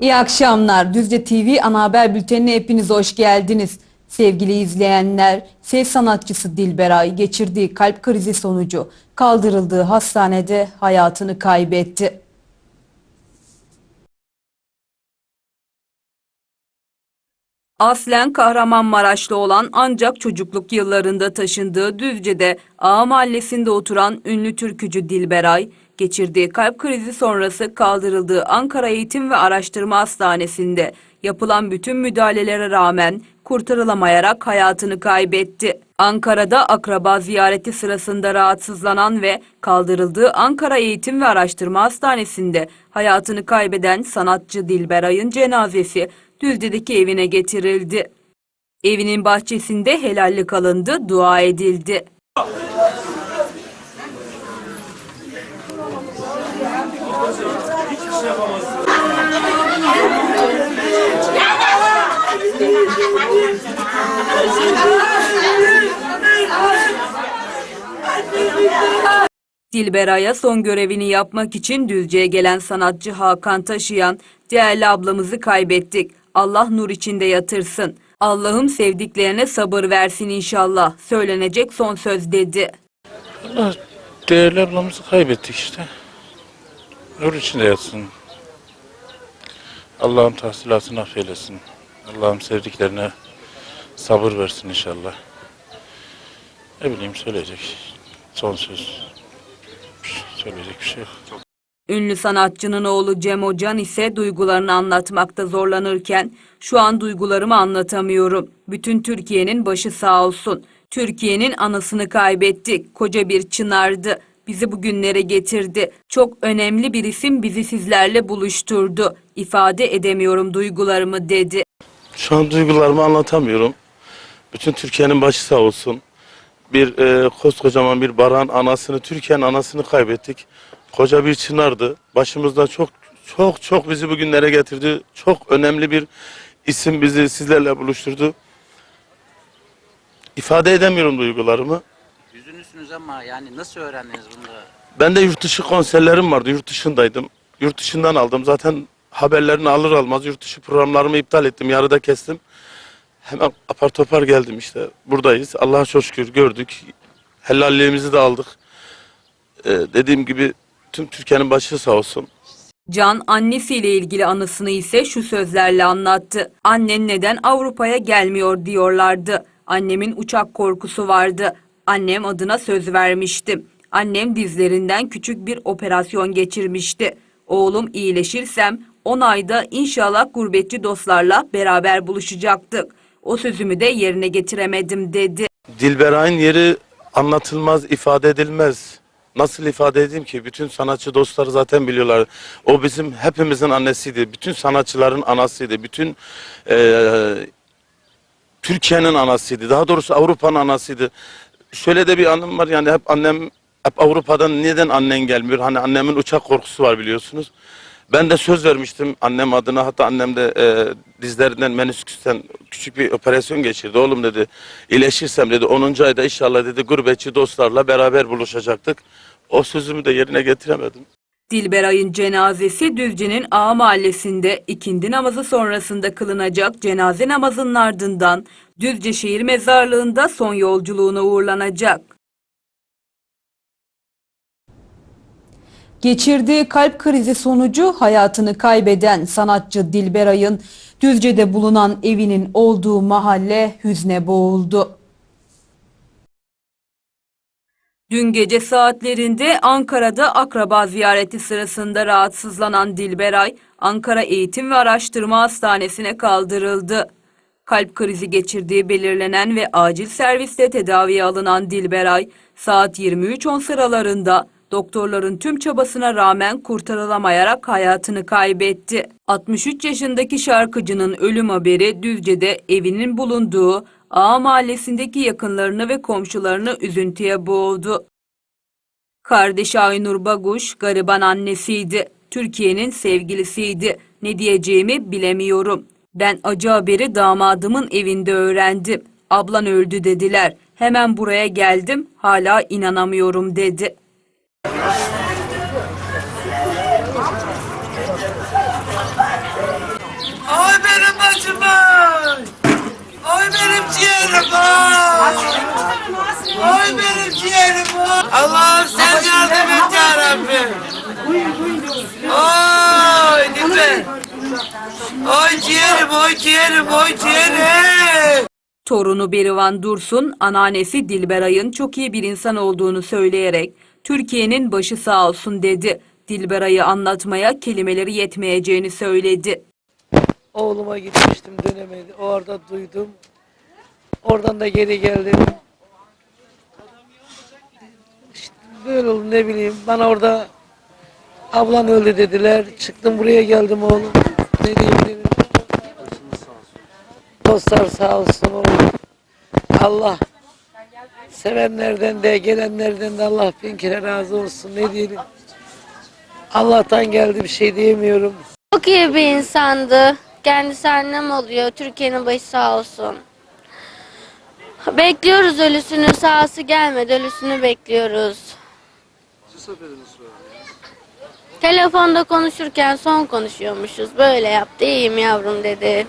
İyi akşamlar. Düzce TV ana haber bültenine hepiniz hoş geldiniz. Sevgili izleyenler, ses sanatçısı Dilberay geçirdiği kalp krizi sonucu kaldırıldığı hastanede hayatını kaybetti. Aslen Kahramanmaraşlı olan ancak çocukluk yıllarında taşındığı Düzce'de Ağa Mahallesi'nde oturan ünlü türkücü Dilberay, geçirdiği kalp krizi sonrası kaldırıldığı Ankara Eğitim ve Araştırma Hastanesi'nde yapılan bütün müdahalelere rağmen kurtarılamayarak hayatını kaybetti. Ankara'da akraba ziyareti sırasında rahatsızlanan ve kaldırıldığı Ankara Eğitim ve Araştırma Hastanesi'nde hayatını kaybeden sanatçı Dilberay'ın cenazesi Düzce'deki evine getirildi. Evinin bahçesinde helallik alındı, dua edildi. Dilberay'a son görevini yapmak için Düzce'ye gelen sanatçı Hakan Taşıyan, değerli ablamızı kaybettik. Allah nur içinde yatırsın. Allah'ım sevdiklerine sabır versin inşallah. Söylenecek son söz dedi. Allah değerli ablamızı kaybettik işte. Nur içinde yatsın. Allah'ım tahsilatını affeylesin. Allah'ım sevdiklerine sabır versin inşallah. Ne bileyim söyleyecek son söz. Söyleyecek bir şey yok. Ünlü sanatçının oğlu Cem Ocan ise duygularını anlatmakta zorlanırken şu an duygularımı anlatamıyorum. Bütün Türkiye'nin başı sağ olsun. Türkiye'nin anasını kaybettik. Koca bir çınardı. Bizi bugünlere getirdi. Çok önemli bir isim bizi sizlerle buluşturdu. İfade edemiyorum duygularımı dedi. Şu an duygularımı anlatamıyorum. Bütün Türkiye'nin başı sağ olsun. Bir e, koskocaman bir baran anasını, Türkiye'nin anasını kaybettik. Koca bir çınardı. Başımızda çok çok çok bizi bugünlere getirdi. Çok önemli bir isim bizi sizlerle buluşturdu. İfade edemiyorum duygularımı. Yüzünüzsünüz ama yani nasıl öğrendiniz bunu da? Ben de yurt dışı konserlerim vardı. Yurt dışındaydım. Yurt dışından aldım. Zaten haberlerini alır almaz yurt dışı programlarımı iptal ettim. Yarıda kestim. Hemen apar topar geldim işte. Buradayız. Allah'a çok şükür gördük. Helalliğimizi de aldık. Ee, dediğim gibi tüm Türkiye'nin başı sağ olsun. Can annesiyle ilgili anısını ise şu sözlerle anlattı. Annen neden Avrupa'ya gelmiyor diyorlardı. Annemin uçak korkusu vardı. Annem adına söz vermiştim. Annem dizlerinden küçük bir operasyon geçirmişti. Oğlum iyileşirsem 10 ayda inşallah gurbetçi dostlarla beraber buluşacaktık. O sözümü de yerine getiremedim dedi. Dilberay'ın yeri anlatılmaz, ifade edilmez. Nasıl ifade edeyim ki? Bütün sanatçı dostları zaten biliyorlar. O bizim hepimizin annesiydi. Bütün sanatçıların anasıydı. Bütün eee, Türkiye'nin anasıydı. Daha doğrusu Avrupa'nın anasıydı. Şöyle de bir anım var yani hep annem hep Avrupa'dan neden annen gelmiyor? Hani annemin uçak korkusu var biliyorsunuz. Ben de söz vermiştim annem adına hatta annem de e, dizlerinden menisküsten küçük bir operasyon geçirdi. Oğlum dedi iyileşirsem dedi 10. ayda inşallah dedi gurbetçi dostlarla beraber buluşacaktık. O sözümü de yerine getiremedim. Dilberay'ın cenazesi Düzce'nin Ağa Mahallesi'nde ikindi namazı sonrasında kılınacak cenaze namazının ardından Düzce Şehir Mezarlığı'nda son yolculuğuna uğurlanacak. Geçirdiği kalp krizi sonucu hayatını kaybeden sanatçı Dilberay'ın Düzce'de bulunan evinin olduğu mahalle hüzne boğuldu. Dün gece saatlerinde Ankara'da akraba ziyareti sırasında rahatsızlanan Dilberay, Ankara Eğitim ve Araştırma Hastanesi'ne kaldırıldı. Kalp krizi geçirdiği belirlenen ve acil serviste tedaviye alınan Dilberay, saat 23.10 sıralarında doktorların tüm çabasına rağmen kurtarılamayarak hayatını kaybetti. 63 yaşındaki şarkıcının ölüm haberi Düzce'de evinin bulunduğu Ağa Mahallesi'ndeki yakınlarını ve komşularını üzüntüye boğdu. Kardeşi Aynur Baguş gariban annesiydi. Türkiye'nin sevgilisiydi. Ne diyeceğimi bilemiyorum. Ben acı haberi damadımın evinde öğrendim. Ablan öldü dediler. Hemen buraya geldim. Hala inanamıyorum dedi. Ay benim başım ay. Ay benim ciğerim ay. Ay benim ciğerim ay. Allah'ım sen yardım et ya Rabbi. Ay lütfen. Ay ciğerim, ay ciğerim, ay ciğerim. Torunu Berivan Dursun, anneannesi Dilberay'ın çok iyi bir insan olduğunu söyleyerek Türkiye'nin başı sağ olsun dedi. Dilberay'ı anlatmaya kelimeleri yetmeyeceğini söyledi. Oğluma gitmiştim dönemedi. Orada duydum. Oradan da geri geldim. İşte böyle oldu ne bileyim. Bana orada ablan öldü dediler. Çıktım buraya geldim oğlum. Ne diyebilirim? Dostlar sağ olsun oğlum. Allah sevenlerden de gelenlerden de Allah bin kere razı olsun. Ne diyelim? Allah'tan geldi bir şey diyemiyorum. Çok iyi bir insandı. Kendisi annem oluyor. Türkiye'nin başı sağ olsun. Bekliyoruz ölüsünü. Sağsı gelmedi. Ölüsünü bekliyoruz. Telefonda konuşurken son konuşuyormuşuz. Böyle yaptı. İyiyim yavrum dedi.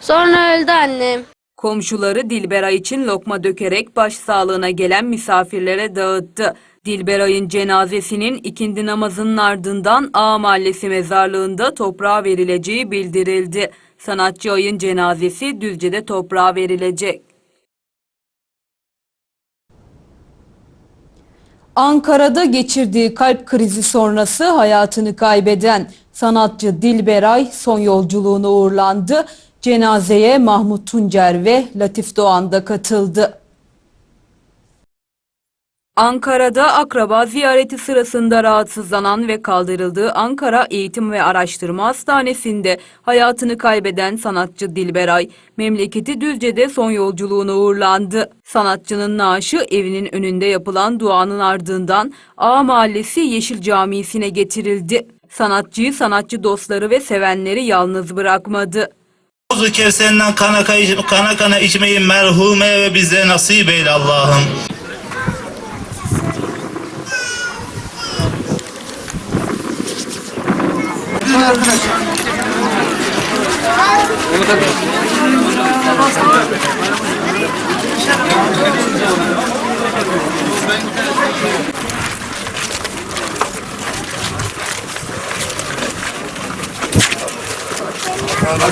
Sonra öldü annem. Komşuları Dilberay için lokma dökerek başsağlığına gelen misafirlere dağıttı. Dilberay'ın cenazesinin ikindi namazının ardından A Mahallesi mezarlığında toprağa verileceği bildirildi. Sanatçı Ay'ın cenazesi Düzce'de toprağa verilecek. Ankara'da geçirdiği kalp krizi sonrası hayatını kaybeden sanatçı Dilberay son yolculuğuna uğurlandı. Cenazeye Mahmut Tuncer ve Latif Doğan da katıldı. Ankara'da akraba ziyareti sırasında rahatsızlanan ve kaldırıldığı Ankara Eğitim ve Araştırma Hastanesi'nde hayatını kaybeden sanatçı Dilberay, memleketi Düzce'de son yolculuğuna uğurlandı. Sanatçının naaşı evinin önünde yapılan duanın ardından A Mahallesi Yeşil Camisi'ne getirildi. Sanatçıyı sanatçı dostları ve sevenleri yalnız bırakmadı. Kuzu Kevser'den kana, kana kana içmeyi merhume ve bize nasip eyle Allah'ım. الحمد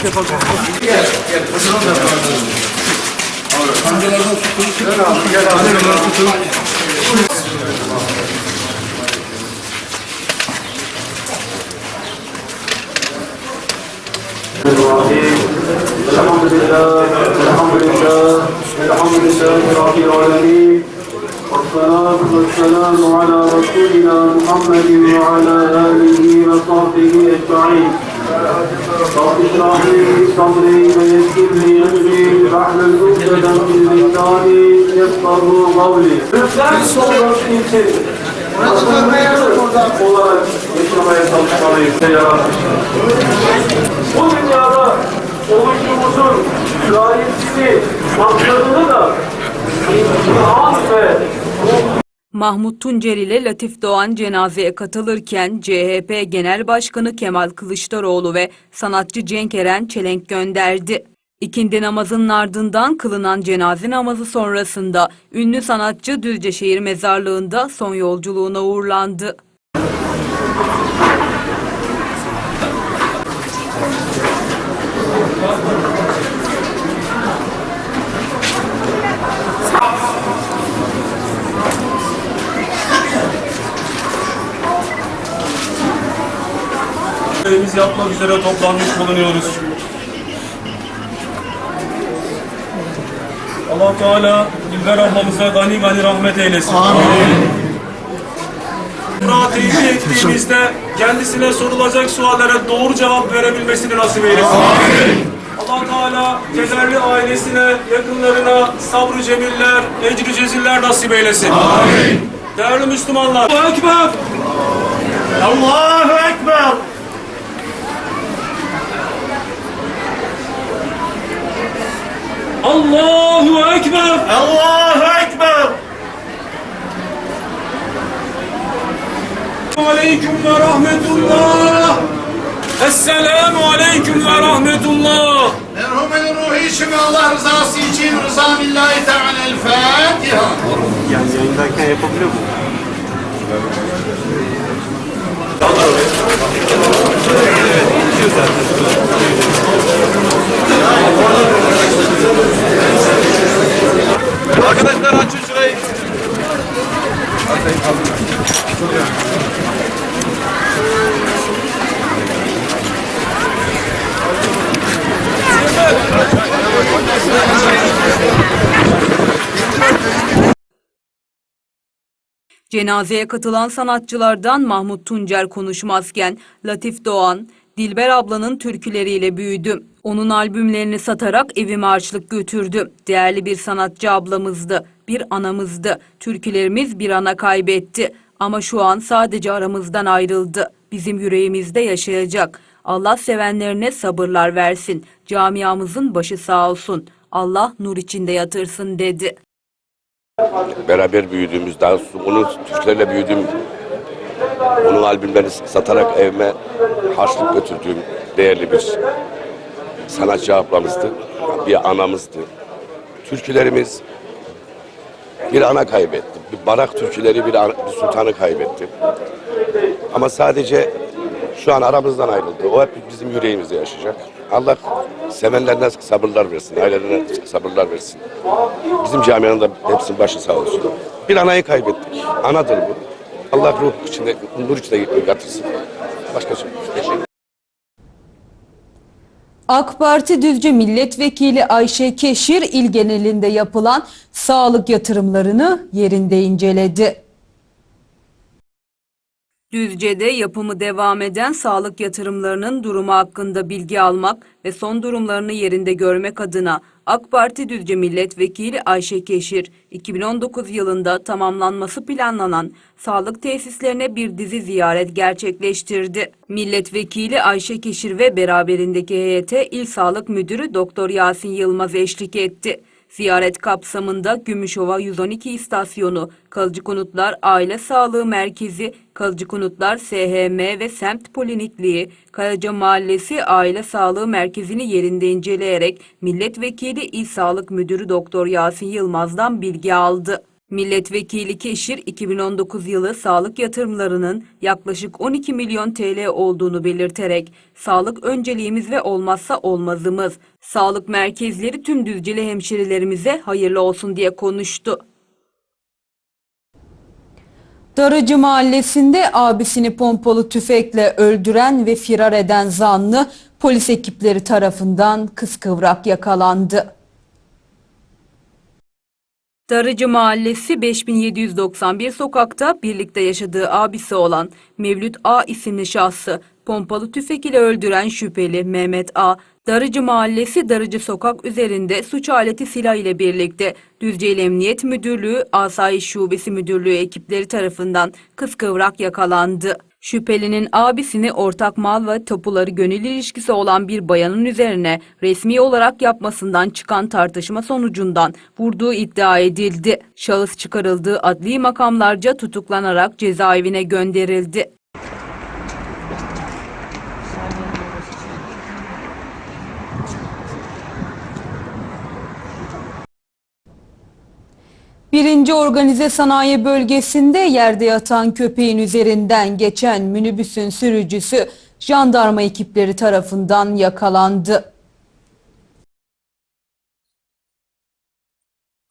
لله الحمد لله الحمد لله رب العالمين. والصلاة والسلام على رسولنا محمد وعلى آله وصحبه أجمعين. رب اشرح لي صدري ويسر لي أمري واحلل عقدة من لساني يفقه قولي. Bizden sonrası için olarak yaşamaya çalışmalıyız. Ya Rabbi. Bu dünyada oluşumuzun gayesini, maksadını da imtihan ve Mahmut Tuncer ile Latif Doğan cenazeye katılırken CHP Genel Başkanı Kemal Kılıçdaroğlu ve sanatçı Cenk Eren çelenk gönderdi. İkindi namazının ardından kılınan cenaze namazı sonrasında ünlü sanatçı Düzceşehir Mezarlığı'nda son yolculuğuna uğurlandı. Görevimiz yapmak üzere toplanmış bulunuyoruz. allah Teala Dilber ablamıza gani gani rahmet eylesin. Amin. teyit ettiğimizde kendisine sorulacak suallere doğru cevap verebilmesini nasip eylesin. Amin. allah Teala kederli ailesine, yakınlarına sabrı cemiller, ecri ceziller nasip eylesin. Amin. Değerli Müslümanlar. Allahu Ekber. Allahu Ekber. Allahu Ekber. Allahu Ekber. Aleyküm ve rahmetullah. Esselamu aleyküm ve rahmetullah. Merhumenin ruhu için ve Allah rızası için rıza billahi teala el Fatiha. Arkadaşlar Cenazeye katılan sanatçılardan Mahmut Tuncer konuşmazken Latif Doğan, Dilber ablanın türküleriyle büyüdüm. Onun albümlerini satarak evime harçlık götürdüm. Değerli bir sanatçı ablamızdı, bir anamızdı. Türkülerimiz bir ana kaybetti. Ama şu an sadece aramızdan ayrıldı. Bizim yüreğimizde yaşayacak. Allah sevenlerine sabırlar versin. Camiamızın başı sağ olsun. Allah nur içinde yatırsın dedi. Beraber büyüdüğümüz, daha onun Türklerle büyüdüğüm, onun albümlerini satarak evime harçlık götürdüğüm değerli bir sanatçı ablamızdı, bir anamızdı. Türkülerimiz bir ana kaybetti. Bir barak türküleri bir, ana- bir sultanı kaybetti. Ama sadece şu an aramızdan ayrıldı. O hep bizim yüreğimizde yaşayacak. Allah sevenlerine sabırlar versin, ailelerine sabırlar versin. Bizim camianın da hepsinin başı sağ olsun. Bir anayı kaybettik. Anadır bu. Allah ruh içinde, nur içinde yatırsın. Başka. Teşekkür AK Parti Düzce Milletvekili Ayşe Keşir il genelinde yapılan sağlık yatırımlarını yerinde inceledi. Düzce'de yapımı devam eden sağlık yatırımlarının durumu hakkında bilgi almak ve son durumlarını yerinde görmek adına AK Parti Düzce Milletvekili Ayşe Keşir, 2019 yılında tamamlanması planlanan sağlık tesislerine bir dizi ziyaret gerçekleştirdi. Milletvekili Ayşe Keşir ve beraberindeki heyete İl Sağlık Müdürü Doktor Yasin Yılmaz eşlik etti. Ziyaret kapsamında Gümüşova 112 istasyonu, Kalıcı Konutlar Aile Sağlığı Merkezi, Kalıcı Konutlar SHM ve Semt Polinikliği, Kayaca Mahallesi Aile Sağlığı Merkezi'ni yerinde inceleyerek Milletvekili İl Sağlık Müdürü Doktor Yasin Yılmaz'dan bilgi aldı. Milletvekili Keşir 2019 yılı sağlık yatırımlarının yaklaşık 12 milyon TL olduğunu belirterek sağlık önceliğimiz ve olmazsa olmazımız. Sağlık merkezleri tüm Düzceli hemşerilerimize hayırlı olsun diye konuştu. Darıcı Mahallesi'nde abisini pompalı tüfekle öldüren ve firar eden zanlı polis ekipleri tarafından kıskıvrak yakalandı. Darıcı Mahallesi 5791 sokakta birlikte yaşadığı abisi olan Mevlüt A isimli şahsı pompalı tüfek ile öldüren şüpheli Mehmet A. Darıcı Mahallesi Darıcı Sokak üzerinde suç aleti silah ile birlikte Düzceil Emniyet Müdürlüğü Asayiş Şubesi Müdürlüğü ekipleri tarafından kıskıvrak yakalandı. Şüphelinin abisini ortak mal ve tapuları gönül ilişkisi olan bir bayanın üzerine resmi olarak yapmasından çıkan tartışma sonucundan vurduğu iddia edildi. Şahıs çıkarıldığı adli makamlarca tutuklanarak cezaevine gönderildi. Birinci Organize Sanayi Bölgesi'nde yerde yatan köpeğin üzerinden geçen minibüsün sürücüsü jandarma ekipleri tarafından yakalandı.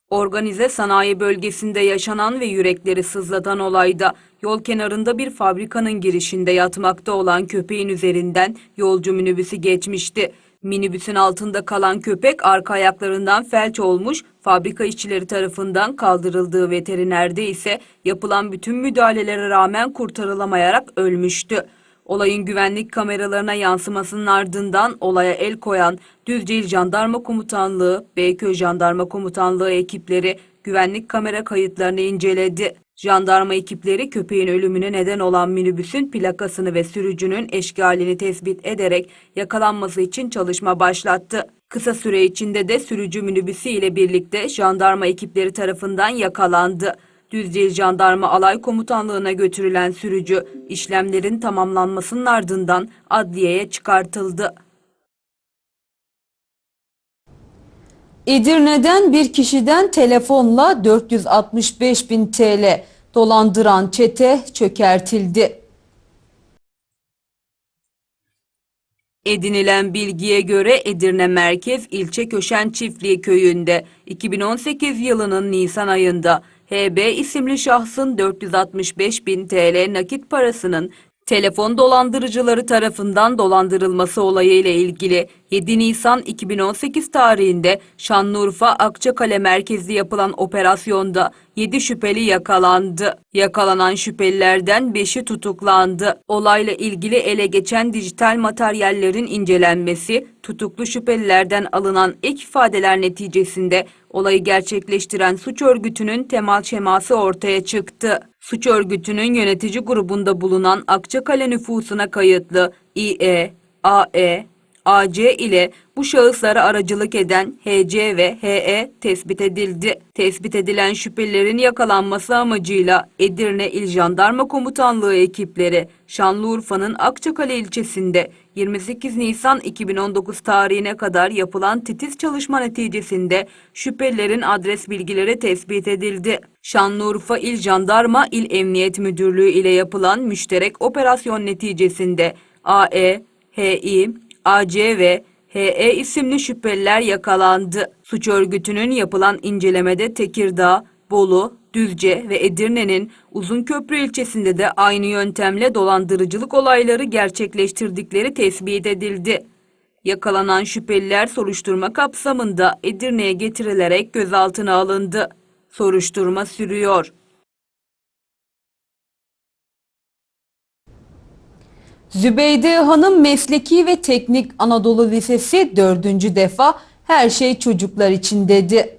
Organize sanayi bölgesinde yaşanan ve yürekleri sızlatan olayda yol kenarında bir fabrikanın girişinde yatmakta olan köpeğin üzerinden yolcu minibüsü geçmişti. Minibüsün altında kalan köpek arka ayaklarından felç olmuş, fabrika işçileri tarafından kaldırıldığı veterinerde ise yapılan bütün müdahalelere rağmen kurtarılamayarak ölmüştü. Olayın güvenlik kameralarına yansımasının ardından olaya el koyan Düzce İl Jandarma Komutanlığı, Beyköy Jandarma Komutanlığı ekipleri güvenlik kamera kayıtlarını inceledi. Jandarma ekipleri köpeğin ölümüne neden olan minibüsün plakasını ve sürücünün eşkalini tespit ederek yakalanması için çalışma başlattı. Kısa süre içinde de sürücü minibüsü ile birlikte jandarma ekipleri tarafından yakalandı. Düzce Jandarma Alay Komutanlığı'na götürülen sürücü işlemlerin tamamlanmasının ardından adliyeye çıkartıldı. Edirne'den bir kişiden telefonla 465 bin TL dolandıran çete çökertildi. Edinilen bilgiye göre Edirne Merkez İlçe Köşen Çiftliği köyünde 2018 yılının Nisan ayında HB isimli şahsın 465 bin TL nakit parasının telefon dolandırıcıları tarafından dolandırılması olayıyla ilgili 7 Nisan 2018 tarihinde Şanlıurfa Akçakale merkezli yapılan operasyonda 7 şüpheli yakalandı. Yakalanan şüphelilerden 5'i tutuklandı. Olayla ilgili ele geçen dijital materyallerin incelenmesi, tutuklu şüphelilerden alınan ek ifadeler neticesinde olayı gerçekleştiren suç örgütünün temel şeması ortaya çıktı. Suç örgütünün yönetici grubunda bulunan Akçakale nüfusuna kayıtlı İE, AE, AC ile bu şahıslara aracılık eden HC ve HE tespit edildi. Tespit edilen şüphelilerin yakalanması amacıyla Edirne İl Jandarma Komutanlığı ekipleri Şanlıurfa'nın Akçakale ilçesinde 28 Nisan 2019 tarihine kadar yapılan titiz çalışma neticesinde şüphelilerin adres bilgileri tespit edildi. Şanlıurfa İl Jandarma İl Emniyet Müdürlüğü ile yapılan müşterek operasyon neticesinde AE, HI, AC ve HE isimli şüpheliler yakalandı. Suç örgütünün yapılan incelemede Tekirdağ, Bolu, Düzce ve Edirne'nin Uzunköprü ilçesinde de aynı yöntemle dolandırıcılık olayları gerçekleştirdikleri tespit edildi. Yakalanan şüpheliler soruşturma kapsamında Edirne'ye getirilerek gözaltına alındı. Soruşturma sürüyor. Zübeyde Hanım Mesleki ve Teknik Anadolu Lisesi dördüncü defa her şey çocuklar için dedi.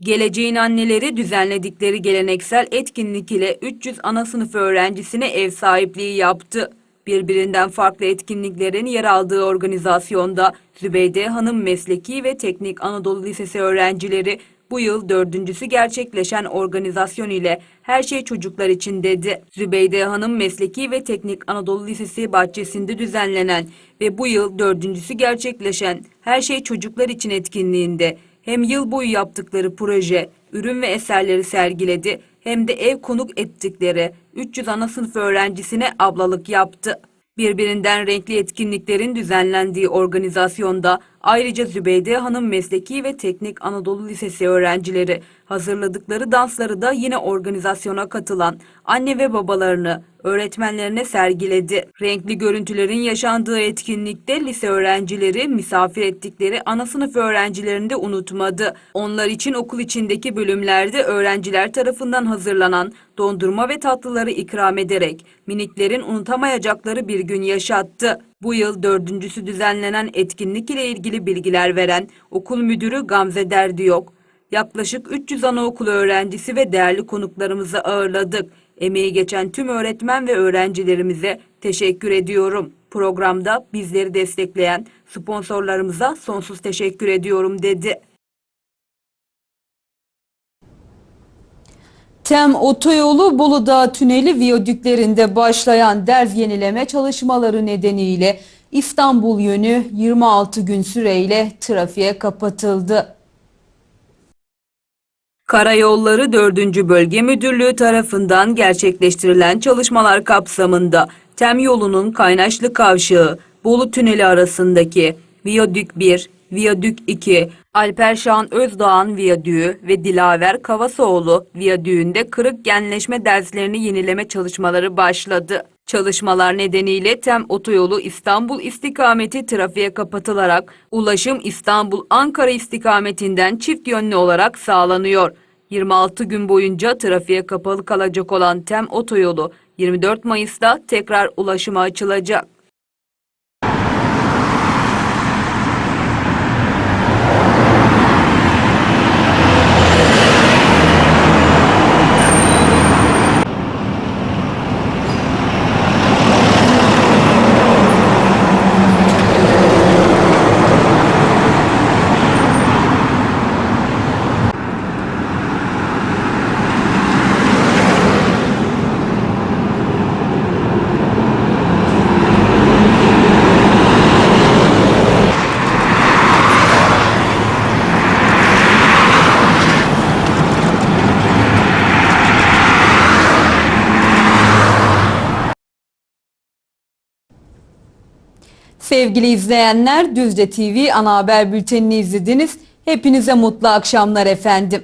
Geleceğin anneleri düzenledikleri geleneksel etkinlik ile 300 ana sınıf öğrencisine ev sahipliği yaptı. Birbirinden farklı etkinliklerin yer aldığı organizasyonda Zübeyde Hanım Mesleki ve Teknik Anadolu Lisesi öğrencileri bu yıl dördüncüsü gerçekleşen organizasyon ile her şey çocuklar için dedi. Zübeyde Hanım Mesleki ve Teknik Anadolu Lisesi bahçesinde düzenlenen ve bu yıl dördüncüsü gerçekleşen her şey çocuklar için etkinliğinde hem yıl boyu yaptıkları proje, ürün ve eserleri sergiledi hem de ev konuk ettikleri 300 ana sınıf öğrencisine ablalık yaptı. Birbirinden renkli etkinliklerin düzenlendiği organizasyonda ayrıca Zübeyde Hanım Mesleki ve Teknik Anadolu Lisesi öğrencileri hazırladıkları dansları da yine organizasyona katılan anne ve babalarını öğretmenlerine sergiledi. Renkli görüntülerin yaşandığı etkinlikte lise öğrencileri misafir ettikleri ana sınıf öğrencilerini de unutmadı. Onlar için okul içindeki bölümlerde öğrenciler tarafından hazırlanan dondurma ve tatlıları ikram ederek miniklerin unutamayacakları bir gün yaşattı. Bu yıl dördüncüsü düzenlenen etkinlik ile ilgili bilgiler veren okul müdürü Gamze Derdiyok, yaklaşık 300 anaokulu öğrencisi ve değerli konuklarımızı ağırladık. Emeği geçen tüm öğretmen ve öğrencilerimize teşekkür ediyorum. Programda bizleri destekleyen sponsorlarımıza sonsuz teşekkür ediyorum dedi. Tem Otoyolu Bolu Dağı Tüneli viyadüklerinde başlayan derz yenileme çalışmaları nedeniyle İstanbul yönü 26 gün süreyle trafiğe kapatıldı. Karayolları 4. Bölge Müdürlüğü tarafından gerçekleştirilen çalışmalar kapsamında Tem yolunun Kaynaşlı Kavşağı, Bolu Tüneli arasındaki Viyadük 1, Viyadük 2, Alper Şahan Özdağ'ın viyadüğü ve Dilaver Kavasoğlu viyadüğünde kırık genleşme derslerini yenileme çalışmaları başladı. Çalışmalar nedeniyle Tem Otoyolu İstanbul istikameti trafiğe kapatılarak ulaşım İstanbul-Ankara istikametinden çift yönlü olarak sağlanıyor. 26 gün boyunca trafiğe kapalı kalacak olan Tem Otoyolu 24 Mayıs'ta tekrar ulaşıma açılacak. Sevgili izleyenler Düzce TV ana haber bültenini izlediniz. Hepinize mutlu akşamlar efendim.